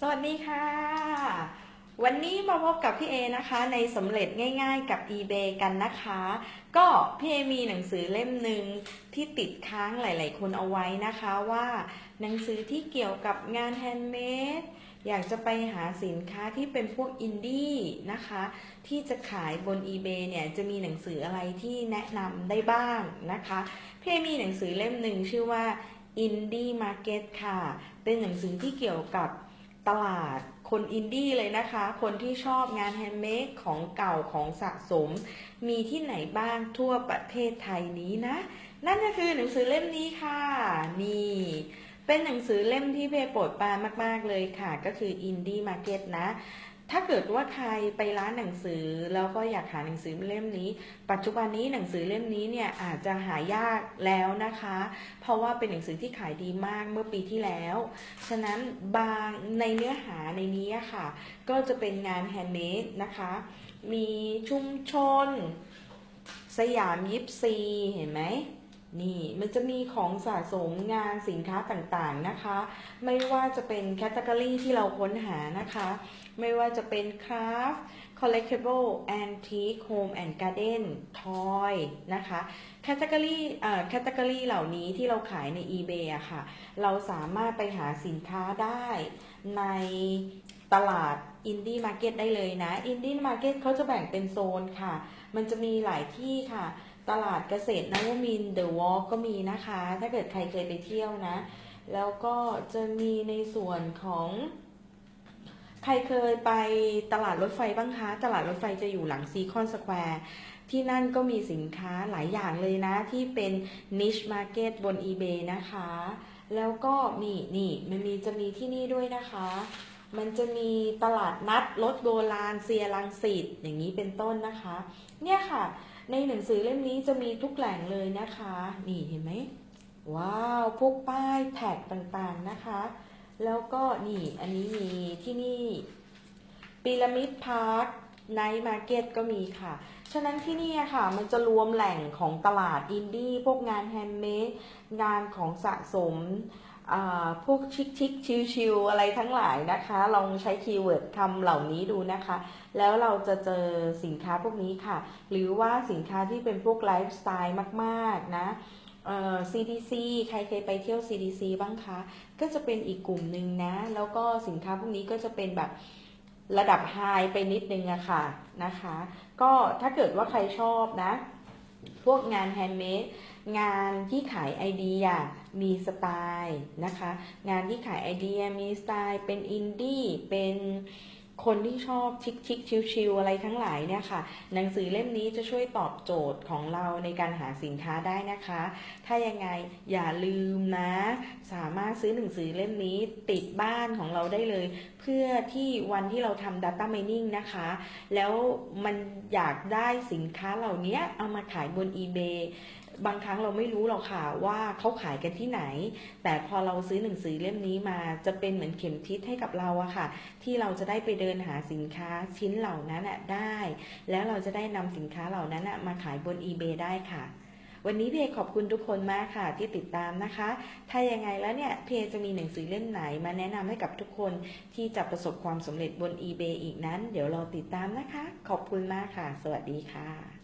สวัสดีค่ะ วันนี้มาพบกับพี่เอนะคะ ในสำเร็จง่ายๆกับ eBay กันนะคะ ก็พี่เอมีหนังสือเล่มหนึ่งที่ติดค้างหลายๆคนเอาไว้นะคะว่า หนังสือที่เกี่ยวกับงานแฮนด์เมดอยากจะไปหาสินค้าที่เป็นพวกอินดี้นะคะ ที่จะขายบน eBay เนี่ยจะมีหนังสืออะไรที่แนะนำได้บ้างนะคะพี่เอมีหนังสือเล่มหนึ่งชื่อว่า Indie Market ค่ะ เป็นหนังสือที่เกี่ยวกับ ตลาดคนอินดี้เลยนะคะ คนที่ชอบงานแฮนด์เมดของเก่าของสะสม มีที่ไหนบ้างทั่วประเทศไทยนี้นะ นั่นก็คือหนังสือเล่มนี้ค่ะ นี่ เป็นหนังสือเล่มที่เพโปรดปรานมาก ๆ เลยค่ะ ก็คืออินดี้มาร์เก็ตนะ ถ้าเกิดว่าใครไปร้านหนังสือแล้วก็อยากหาหนังสือเล่มนี้ ปัจจุบันนี้หนังสือเล่มนี้เนี่ยอาจจะหายากแล้วนะคะ เพราะว่าเป็นหนังสือที่ขายดีมากเมื่อปีที่แล้ว ฉะนั้นบางในเนื้อหาในนี้ค่ะ ก็จะเป็นงานแฮนด์เมดนะคะ มีชุมชน สยามยิปซีเห็นไหม นี่มันจะมีของสะสมงานสินค้าต่างๆนะคะ ไม่ว่าจะเป็นแคตตากรีที่เราค้นหานะคะ ไม่ว่าจะเป็น craft collectible antique home and garden toy นะคะแคตตากรีเอ่อแคตตากรีเหล่านี้ที่เราขายใน eBay อะค่ะ เราสามารถไปหาสินค้าได้ในตลาด Indie Market ได้เลยนะ Indie Market เขาจะแบ่งเป็นโซนค่ะ มันจะมีหลายที่ค่ะ ตลาดเกษตรนวมินเดอะวอลก็มีนะคะ ถ้าเกิดใครเคยไปเที่ยวนะ แล้วก็จะมีในส่วนของ ใครเคยไปตลาดรถไฟบ้างคะ ตลาดรถไฟจะอยู่หลังซีคอนสแควร์ที่นั่นก็มีสินค้าหลายอย่างเลยนะ ที่เป็น niche market บน eBay นะคะ แล้วก็นี่นี่มันมีจะมีที่นี่ด้วยนะคะ มันจะมีตลาดนัดรถโบราณเซียรังสิตอย่างนี้เป็นต้นนะคะ เนี่ยค่ะ ในหนังสือเล่มนี้จะมีทุกแหล่งเลยนะคะ นี่เห็นไหมว้าว พวกป้ายแท็กต่างๆนะคะ แล้วก็นี่อันนี้มีที่นี่พีระมิดพาร์คไนท์มาร์เก็ตก็มีค่ะ ฉะนั้นที่นี่ค่ะ มันจะรวมแหล่งของตลาดอินดี้ พวกงานแฮนด์เมดงานของสะสม พวกชิคชิคชิวชิวๆอะไรทั้งหลายนะคะ ลองใช้คีย์เวิร์ดคำเหล่านี้ดูนะคะ แล้วเราจะเจอสินค้าพวกนี้ค่ะ หรือว่าสินค้าที่เป็นพวกไลฟ์สไตล์มากๆนะเอ่อ CDC ใครเคยไปเที่ยว CDC บ้างคะ ก็จะเป็นอีกกลุ่มหนึ่งนะ แล้วก็สินค้าพวกนี้ก็จะเป็นแบบระดับไฮไปนิดนึงอะค่ะนะคะ ก็ถ้าเกิดว่าใครชอบนะ พวกงานแฮนด์เมดงานที่ขายไอเดียมีสไตล์นะคะ งานที่ขายไอเดียมีสไตล์ เป็นอินดี้เป็น คนที่ชอบชิคชิคชิวชิวๆอะไรทั้งหลายเนี่ยค่ะ หนังสือเล่มนี้จะช่วยตอบโจทย์ของเราในการหาสินค้าได้นะคะ ถ้ายังไงอย่าลืมนะ สามารถซื้อหนังสือเล่มนี้ติดบ้านของเราได้เลย เพื่อที่วันที่เราทำ Data Mining นะคะ แล้วมันอยากได้สินค้าเหล่านี้เอามาขายบน eBay บางครั้งเราไม่รู้หรอกค่ะว่าเขาขายกันที่ไหน แต่พอเราซื้อหนังสือเล่มนี้มาจะเป็นเหมือนเข็มทิศให้กับเราอะค่ะ ที่เราจะได้ไปเดินหาสินค้าชิ้นเหล่านั้นอะได้ แล้วเราจะได้นำสินค้าเหล่านั้นอะมาขายบน eBay ได้ค่ะวันนี้พี่เอขอบคุณทุกคนมากค่ะที่ติดตามนะคะ ถ้ายังไงแล้วเนี่ยพี่เอจะมีหนังสือเล่มไหนมาแนะนำให้กับทุกคนที่จะประสบความสำเร็จบน eBay อีกนั้น เดี๋ยวเราติดตามนะคะ ขอบคุณมากค่ะ สวัสดีค่ะ